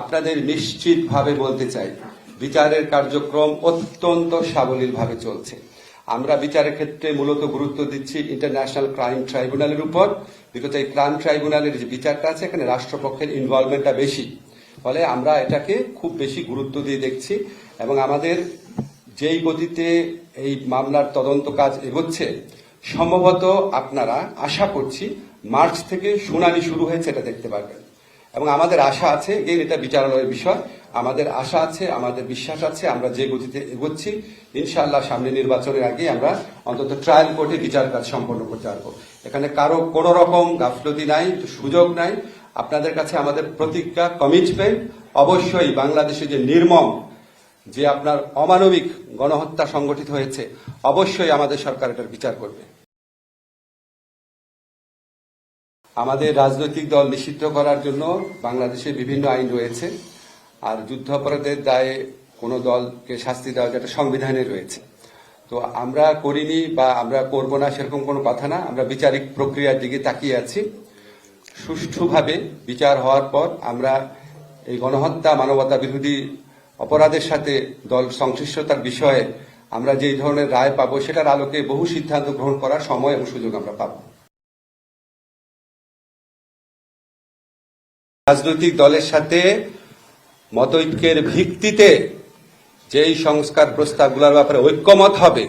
আপনাদের নিশ্চিতভাবে বলতে চাই, বিচারের কার্যক্রম অত্যন্ত সাবলীলভাবে চলছে। আমরা বিচারের ক্ষেত্রে মূলত গুরুত্ব দিচ্ছি ইন্টারন্যাশনাল ক্রাইম ট্রাইব্যুনালের উপর। বিকজ এই ক্রাইম ট্রাইব্যুনালের যে বিচারটা আছে, এখানে রাষ্ট্রপক্ষের ইনভলভমেন্টটা বেশি। ফলে আমরা এটাকে খুব বেশি গুরুত্ব দিয়ে দেখছি এবং আমাদের যেই গতিতে এই মামলার তদন্ত কাজ এগোচ্ছে, সম্ভবত আপনারা আশা করছি মার্চ থেকে শুনানি শুরু হয়েছে, এটা দেখতে পারবেন। এবং আমাদের আশা আছে এগেইন এটা বিচারালয়ের বিষয়, আমাদের আশা আছে, আমাদের বিশ্বাস আছে, আমরা যে গতিতে এগোচ্ছি, ইনশাআল্লাহ সামনে নির্বাচনের আগে আমরা অন্তত ট্রায়াল কোর্টে বিচার কাজ সম্পন্ন করতে পারব। এখানে কারও কোনো রকম গাফলতি নাই, সুযোগ নাই। আপনাদের কাছে আমাদের প্রতিজ্ঞা কমিটমেন্ট অবশ্যই বাংলাদেশে যে নির্মম, যে আপনার অমানবিক গণহত্যা সংগঠিত হয়েছে, অবশ্যই আমাদের সরকার এটার বিচার করবে। আমাদের রাজনৈতিক দল নিষিদ্ধ করার জন্য বাংলাদেশে বিভিন্ন আইন রয়েছে, আর যুদ্ধাপরাধের দায়ে কোনো দলকে শাস্তি দেওয়া যেটা সংবিধানে রয়েছে। তো আমরা করিনি বা আমরা করব না সেরকম কোনো কথা না, আমরা বিচারিক প্রক্রিয়ার দিকে তাকিয়ে আছি। সুষ্ঠুভাবে বিচার হওয়ার পর আমরা এই গণহত্যা, মানবতা বিরোধী অপরাধের সাথে দল সংশ্লিষ্টতার বিষয়ে আমরা যেই ধরনের রায় পাবো সেটার আলোকে বহু সিদ্ধান্ত গ্রহণ করার সময় এবং সুযোগ আমরা পাবো। রাজনৈতিক দলের সাথে মতৈক্যের ভিত্তিতে যেই সংস্কার প্রস্তাবগুলোর ব্যাপারে ঐক্যমত হবে,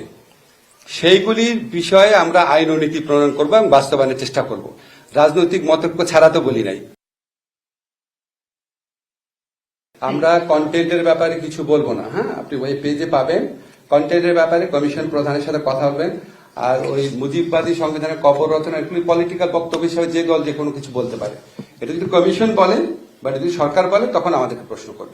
সেইগুলির বিষয়ে আমরা আইন ও নীতি প্রণয়ন করব এবং বাস্তবায়নের চেষ্টা করব। রাজনৈতিক মতৈক্য ছাড়া তো বলি নাই। আমরা কন্টেন্টের ব্যাপারে কিছু বলব না হ্যাঁ? আপনি ওই পেজে পাবেন। কন্টেন্টের ব্যাপারে কমিশন প্রধানের সাথে কথা বলবেন আর ওই মুজিববাদী সংবিধানের কবর রচনা, এগুলি পলিটিক্যাল বক্তব্য হিসাবে যে দল যে কোনো কিছু বলতে পারে। এটা যদি কমিশন বলেন বা যদি সরকার বলে তখন আমাদেরকে প্রশ্ন করবে।